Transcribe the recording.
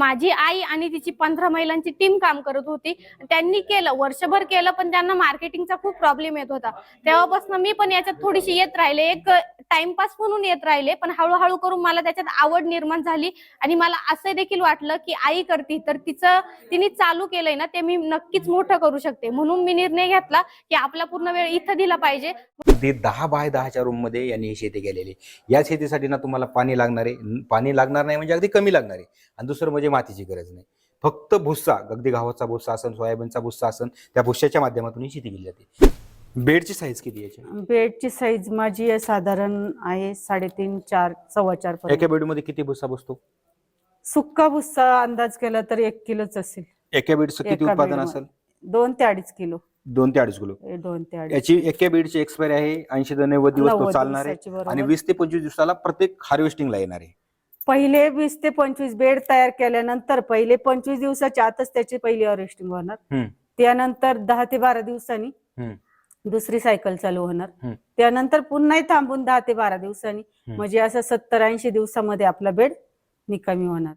माझी आई आणि तिची पंधरा महिलांची टीम काम करत होती. त्यांनी केलं वर्षभर केलं पण त्यांना मार्केटिंगचा खूप प्रॉब्लेम येत होता. तेव्हापासून मी पण याच्यात थोडीशी येत राहिले. एक टाइमपास म्हणून येत राहिले पण हळूहळू करून मला त्याच्यात आवड निर्माण झाली आणि मला असं देखील वाटलं की आई करते तर तिचं तिने चालू केलंय ना ते मी नक्कीच मोठं करू शकते. म्हणून मी निर्णय घेतला की आपला पूर्ण वेळ इथं दिला पाहिजे. दहा बाय दहाच्या रूममध्ये यांनी ही शेती केलेली. या शेतीसाठी ना तुम्हाला पाणी लागणार आहे. पाणी लागणार नाही म्हणजे अगदी कमी लागणार आहे. आणि दुसरं म्हणजे मातीची गरज नाही. फक्त भुस्सा अगदी गव्हाचा भुस्सा असन सोयाबीनचा भुस्सा असन त्या भुस्साच्या माध्यमातून ही शेती केली जाते. बेडची साईज किती आहे याची बेडची साईज माझी आहे साधारण आहे साडेतीन चार सव्वा चार एका पर्यंत बेडमध्ये किती भुस्सा बसतो सुक्का भुस्सा अंदाज केला तर एक किलोच असेल एका बेडचं किती एका उत्पादन बेडमध्ये. असेल दोन ते अडीच किलो दोन ते अडीच किलो हे दोन ते अडीच याची एका बेडची एक्सपायरी आहे ऐंशी ते नव्वद दिवस तो नव्वद चालणार आहे दिवसाची बरोबर. आणि वीस ते पंचवीस दिवसाला प्रत्येक हार्वेस्टिंगला येणार आहे पहिले वीस ते पंचवीस बेड तयार केल्यानंतर पहिले पंचवीस दिवसाच्या आतच त्याची पहिली हार्वेस्टिंग होणार हम्म. त्यानंतर दहा ते बारा दिवसांनी हम्म. दुसरी सायकल चालू होणार. त्यानंतर पुन्हा थांबून दहा ते बारा दिवसांनी. म्हणजे असं सत्तर ऐंशी दिवसामध्ये आपला बेड निकामी होणार